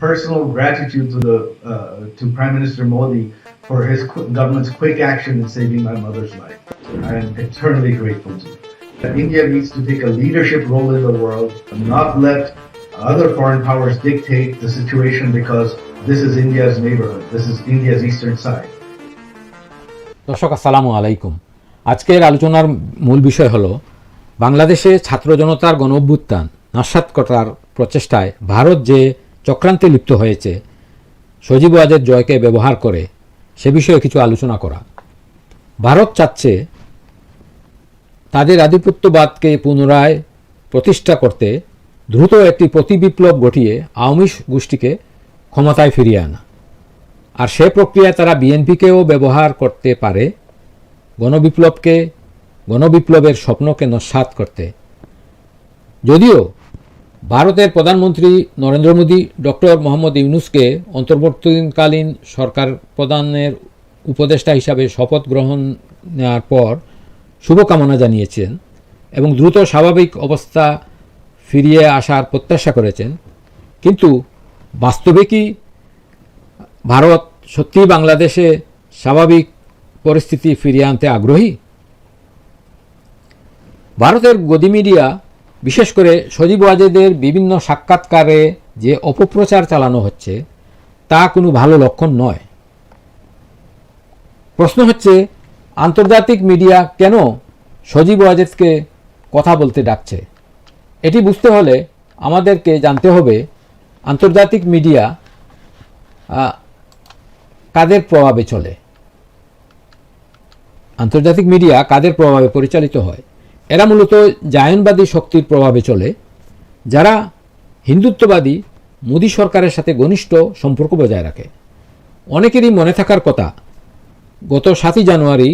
personal gratitude to the uh, to Prime Minister Modi for his qu- government's quick action in saving my mother's life. I am eternally grateful to him. India needs to take a leadership role in the world and not let other foreign powers dictate the situation because this is India's neighborhood. This is India's eastern side. দর্শক আসসালামু আলাইকুম আজকের আলোচনার মূল বিষয় হলো বাংলাদেশে ছাত্র জনতার গণ অভ্যুত্থান নস্বাত করার প্রচেষ্টায় ভারত যে চক্রান্তে লিপ্ত হয়েছে। সজীব ওয়াজের জয়কে ব্যবহার করে সে বিষয়ে কিছু আলোচনা করা। ভারত চাচ্ছে তাদের আধিপত্যবাদকে পুনরায় প্রতিষ্ঠা করতে দ্রুত একটি প্রতিবিপ্লব ঘটিয়ে আওয়ামী গোষ্ঠীকে ক্ষমতায় ফিরিয়ে আনা। আর সে প্রক্রিয়ায় তারা বিএনপিকেও ব্যবহার করতে পারে, গণবিপ্লবকে, গণবিপ্লবের স্বপ্নকে নস্বাত করতে। যদিও ভারতের প্রধানমন্ত্রী নরেন্দ্র মোদী, ডক্টর মোহাম্মদ ইউনুসকে অন্তর্বর্তীকালীন সরকার প্রধানের উপদেষ্টা হিসাবে শপথ গ্রহণ নেওয়ার পর শুভকামনা জানিয়েছেন এবং দ্রুত স্বাভাবিক অবস্থা ফিরিয়ে আসার প্রত্যাশা করেছেন। কিন্তু বাস্তবে কি ভারত সত্যিই বাংলাদেশে স্বাভাবিক পরিস্থিতি ফিরিয়ে আনতে আগ্রহী? ভারতের গদি মিডিয়া বিশেষ করে সজীব ওয়াজেদের বিভিন্ন সাক্ষাৎকারে যে অপপ্রচার চালানো হচ্ছে, তা কোনো ভালো লক্ষণ নয়। প্রশ্ন হচ্ছে, আন্তর্জাতিক মিডিয়া কেন সজীব ওয়াজেদকে কথা বলতে ডাকছে? এটি বুঝতে হলে আমাদেরকে জানতে হবে, আন্তর্জাতিক মিডিয়া কাদের প্রভাবে চলে? আন্তর্জাতিক মিডিয়া কাদের প্রভাবে পরিচালিত হয়? এরা মূলত জায়নবাদী শক্তির প্রভাবে চলে, যারা হিন্দুত্ববাদী মোদী সরকারের সাথে ঘনিষ্ঠ সম্পর্ক বজায় রাখে। অনেকেরই মনে থাকার কথা, গত সাতই জানুয়ারি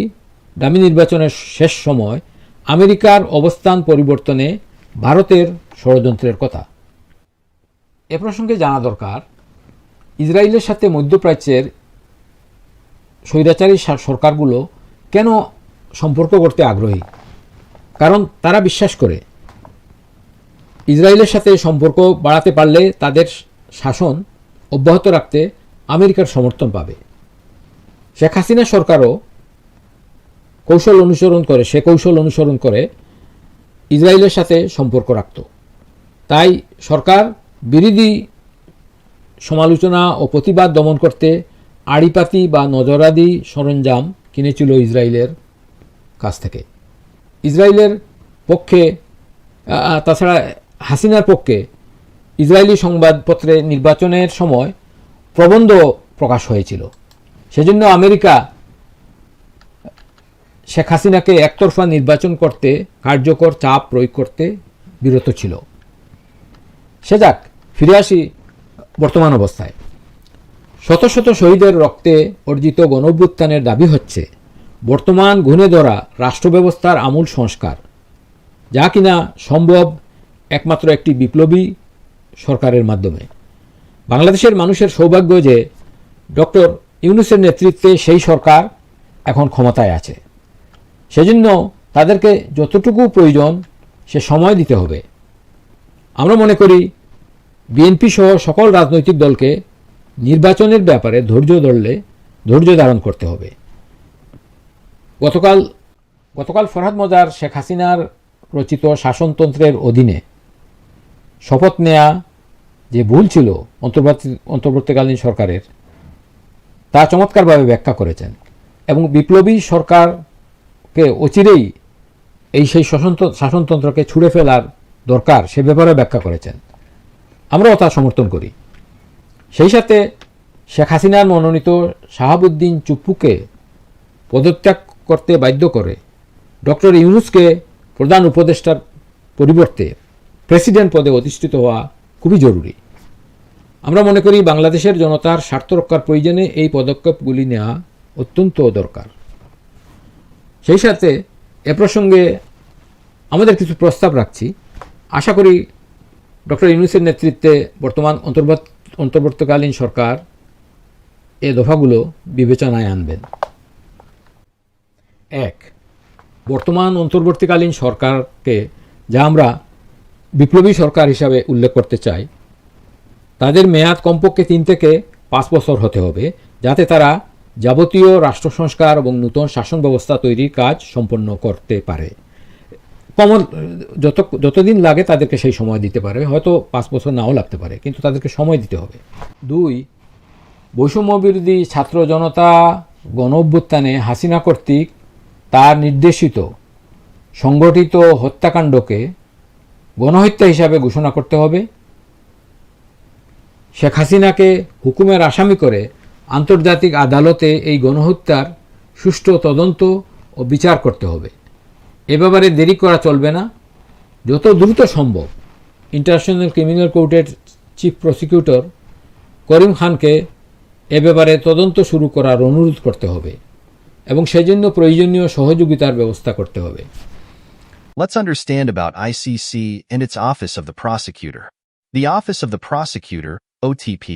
ডামি নির্বাচনের শেষ সময় আমেরিকার অবস্থান পরিবর্তনে ভারতের ষড়যন্ত্রের কথা। এ প্রসঙ্গে জানা দরকার, ইসরায়েলের সাথে মধ্যপ্রাচ্যের স্বৈরাচারী সরকারগুলো কেন সম্পর্ক করতে আগ্রহী? কারণ তারা বিশ্বাস করে। ইসরায়েলের সাথে সম্পর্ক বাড়াতে পারলে তাদের শাসন অব্যাহত রাখতে আমেরিকার সমর্থন পাবে। শেখ হাসিনা সরকারও কৌশল অনুসরণ করে, সে কৌশল অনুসরণ করে ইসরায়েলের সাথে সম্পর্ক রাখত। তাই সরকার বিরোধী সমালোচনা ও প্রতিবাদ দমন করতে আড়িপাতি বা নজরাদি সরঞ্জাম কিনেছিল ইসরায়েলের কাছ থেকে। ইসরায়েলের পক্ষে তাছাড়া হাসিনার পক্ষে ইসরায়েলি সংবাদপত্রে নির্বাচনের সময় প্রবন্ধ প্রকাশ হয়েছিল। সেজন্য আমেরিকা শেখ হাসিনাকে একতরফা নির্বাচন করতে কার্যকর চাপ প্রয়োগ করতে বিরত ছিল। সে যাক, ফিরে আসি বর্তমান অবস্থায়। শত শত শহীদের রক্তে অর্জিত গণভ্যুত্থানের দাবি হচ্ছে বর্তমান ঘুণে ধরা রাষ্ট্র ব্যবস্থার আমূল সংস্কার, যা কিনা সম্ভব একমাত্র একটি বিপ্লবী সরকারের মাধ্যমে। বাংলাদেশের মানুষের সৌভাগ্য যে ডক্টর ইউনুসের নেতৃত্বে সেই সরকার এখন ক্ষমতায় আছে। সেজন্য তাদেরকে যতটুকু প্রয়োজন সে সময় দিতে হবে। আমরা মনে করি, বিএনপি সহ সকল রাজনৈতিক দলকে নির্বাচনের ব্যাপারে ধৈর্য ধরলে, ধৈর্য ধারণ করতে হবে। গতকাল গতকাল ফরহাদ মজার শেখ হাসিনার রচিত শাসনতন্ত্রের অধীনে শপথ নেয়া যে ভুল ছিল অন্তর্বর্তী অন্তর্বর্তীকালীন সরকারের, তা চমৎকারভাবে ব্যাখ্যা করেছেন এবং বিপ্লবী সরকারকে অচিরেই এই সেই শাসনত- শাসনতন্ত্রকে ছুঁড়ে ফেলার দরকার সে ব্যাপারে ব্যাখ্যা করেছেন। আমরাও তা সমর্থন করি। সেই সাথে শেখ হাসিনার মনোনীত শাহাবুদ্দিন চুপ্পুকে পদত্যাগ করতে বাধ্য করে। ডক্টর ইউনুসকে প্রধান উপদেষ্টার পরিবর্তে প্রেসিডেন্ট পদে অধিষ্ঠিত হওয়া খুবই জরুরি। আমরা মনে করি বাংলাদেশের জনতার স্বার্থ রক্ষার প্রয়োজনে এই পদক্ষেপগুলি নেওয়া অত্যন্ত দরকার। সেই সাথে এ প্রসঙ্গে আমাদের কিছু প্রস্তাব রাখছি। আশা করি ডক্টর ইউনুসের নেতৃত্বে বর্তমান অন্তর্বর্ত- অন্তর্বর্তীকালীন সরকার এ দফাগুলো বিবেচনায় আনবেন। এক, বর্তমান অন্তর্বর্তীকালীন সরকারকে যা আমরা বিপ্লবী সরকার হিসাবে উল্লেখ করতে চাই, তাদের মেয়াদ কমপক্ষে তিন থেকে পাঁচ বছর হতে হবে, যাতে তারা যাবতীয় রাষ্ট্র সংস্কার এবং নূতন শাসন ব্যবস্থা তৈরির কাজ সম্পন্ন করতে পারে। কমন, যত, যতদিন লাগে তাদেরকে সেই সময় দিতে পারে, হয়তো পাঁচ বছর নাও লাগতে পারে, কিন্তু তাদেরকে সময় দিতে হবে। দুই বৈষম্য বিরোধী ছাত্র জনতা গণ অভ্যুত্থানে হাসিনা কর্তৃক তার নির্দেশিত। সংগঠিত হত্যাকাণ্ডকে গণহত্যা হিসাবে ঘোষণা করতে হবে। শেখ হাসিনাকে হুকুমের আসামি করে আন্তর্জাতিক আদালতে এই গণহত্যার সুষ্ঠু তদন্ত ও বিচার করতে হবে। এ ব্যাপারে দেরি করা চলবে না। যত দ্রুত সম্ভব ইন্টারন্যাশনাল ক্রিমিনাল কোর্টের চিফ প্রসিকিউটর করিম খানকে এ ব্যাপারে তদন্ত শুরু করার অনুরোধ করতে হবে। এবং সেজন্য প্রয়োজনীয় সহযোগিতার ব্যবস্থা করতে হবে Let's understand about ICC and its Office of the Prosecutor. The Office of the Prosecutor, OTP,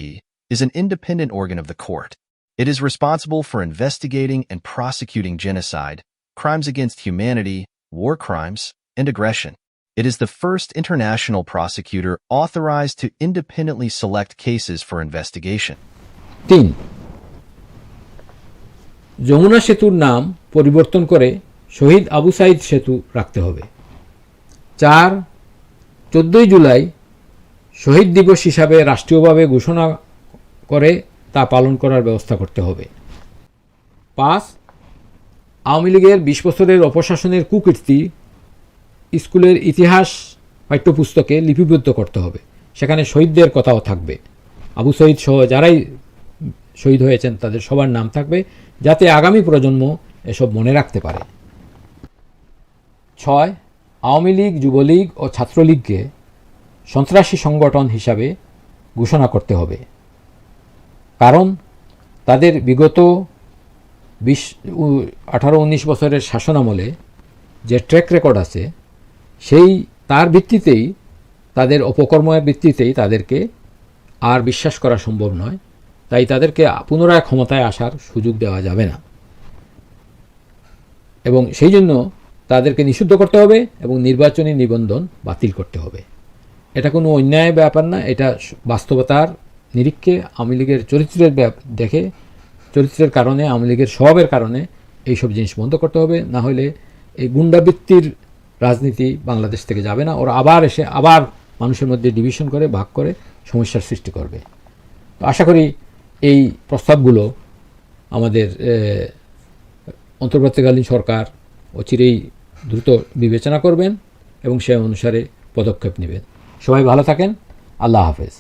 is an independent organ of the court. It is responsible for investigating and prosecuting genocide, crimes against humanity, war crimes, and aggression. It is the first international prosecutor authorized to independently select cases for investigation. তিন যমুনা সেতুর নাম পরিবর্তন করে শহীদ আবু সাইদ সেতু রাখতে হবে। চার, চোদ্দোই জুলাই শহীদ দিবস হিসাবে রাষ্ট্রীয়ভাবে ঘোষণা করে তা পালন করার ব্যবস্থা করতে হবে। পাঁচ, আওয়ামী লীগের বিশ বছরের অপশাসনের কুকীর্তি স্কুলের ইতিহাস পাঠ্যপুস্তকে লিপিবদ্ধ করতে হবে। সেখানে শহীদদের কথাও থাকবে। আবু শহীদ সহ যারাই শহীদ হয়েছেন, তাদের সবার নাম থাকবে যাতে আগামী প্রজন্ম এসব মনে রাখতে পারে। ছয়, আওয়ামী লীগ, যুবলীগ ও ছাত্রলীগকে সন্ত্রাসী সংগঠন হিসাবে ঘোষণা করতে হবে। কারণ তাদের বিগত বিশ আঠারো, উনিশ বছরের শাসনামলে যে ট্র্যাক রেকর্ড আছে, সেই, তার ভিত্তিতেই, তাদের অপকর্মের ভিত্তিতেই তাদেরকে আর বিশ্বাস করা সম্ভব নয়। তাই তাদেরকে পুনরায় ক্ষমতায় আসার সুযোগ দেওয়া যাবে না। এবং সেই জন্য তাদেরকে নিষিদ্ধ করতে হবে এবং নির্বাচনী নিবন্ধন বাতিল করতে হবে। এটা কোনো অন্যায় ব্যাপার না, এটা বাস্তবতার নিরীক্ষে আওয়ামী লীগের চরিত্রের দেখে চরিত্রের কারণে, আওয়ামী লীগের স্বভাবের কারণে এইসব জিনিস বন্ধ করতে হবে। না হলে এই গুন্ডাবৃত্তির রাজনীতি বাংলাদেশ থেকে যাবে না। ওরা আবার এসে আবার মানুষের মধ্যে ডিভিশন করে, ভাগ করে সমস্যার সৃষ্টি করবে। তো আশা করি এই প্রস্তাবগুলো আমাদের অন্তর্বর্তীকালীন সরকার অচিরেই দ্রুত বিবেচনা করবেন এবং সে অনুসারে পদক্ষেপ নেবেন। সবাই ভালো থাকেন। আল্লাহ হাফেজ।